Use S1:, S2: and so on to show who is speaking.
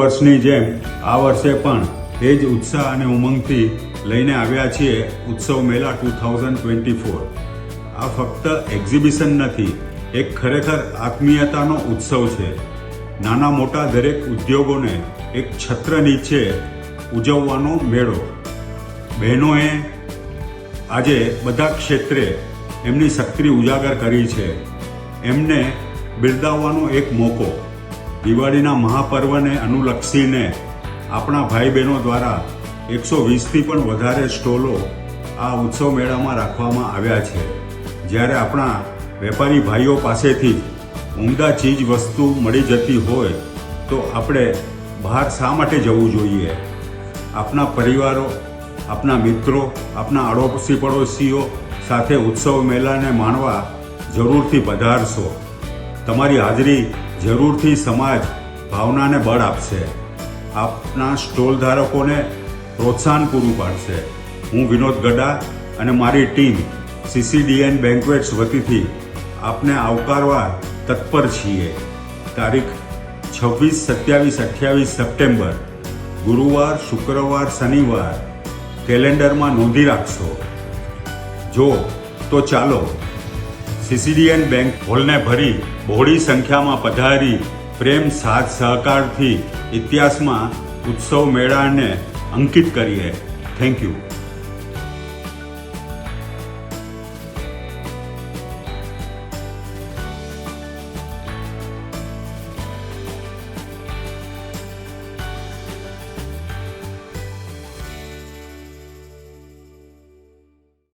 S1: વર્ષની જેમ આ વર્ષે પણ એ જ ઉત્સાહ અને ઉમંગથી લઈને આવ્યા છીએ ઉત્સવ મેળા ટુ થાઉઝન્ડ ટ્વેન્ટી ફોર. આ ફક્ત એક્ઝિબિશન નથી, એક ખરેખર આત્મીયતાનો ઉત્સવ છે. નાના મોટા દરેક ઉદ્યોગોને એક છત્ર નીચે ઉજવવાનો મેળો. બહેનોએ આજે બધા ક્ષેત્રે એમની શક્તિ ઉજાગર કરી છે. એમને બિરદાવવાનો એક મોકો. દિવાળીના મહાપર્વને અનુલક્ષીને આપણા ભાઈ બહેનો દ્વારા એકસો વીસથી પણ વધારે સ્ટોલો આ ઉત્સવ મેળામાં રાખવામાં આવ્યા છે. જ્યારે આપણા વેપારી ભાઈઓ પાસેથી ઉમદા ચીજ વસ્તુ મળી જતી હોય તો આપણે બહાર શા માટે જવું જોઈએ? આપના પરિવારો આપના મિત્રો આપના અડોશી પડોશીઓ સાથે ઉત્સવ મેળાને માણવા જરૂરથી પધારશો. તમારી હાજરી જરૂરથી સમાજ ભાવનાને બળ આપશે. આપના સ્ટોલ ધારકોને પ્રોત્સાહન પૂરું પાડશે. હું વિનોદ ગડા અને મારી ટીમ સીસીડીએન બેન્કવેટ્સ વતીથી આપને આવકારવા તત્પર છીએ. તારીખ છવ્વીસ, સત્યાવીસ, અઠ્યાવીસ સપ્ટેમ્બર, ગુરુવાર, શુક્રવાર, શનિવાર, કેલેન્ડરમાં નોંધી રાખશો. જો તો ચાલો સીસીડીએન બેંક હોલને ભરી બહોળી સંખ્યામાં પધારી પ્રેમ, સાથ, સહકારથી ઇતિહાસમાં ઉત્સવ મેળાને અંકિત કરીએ થેન્ક યુ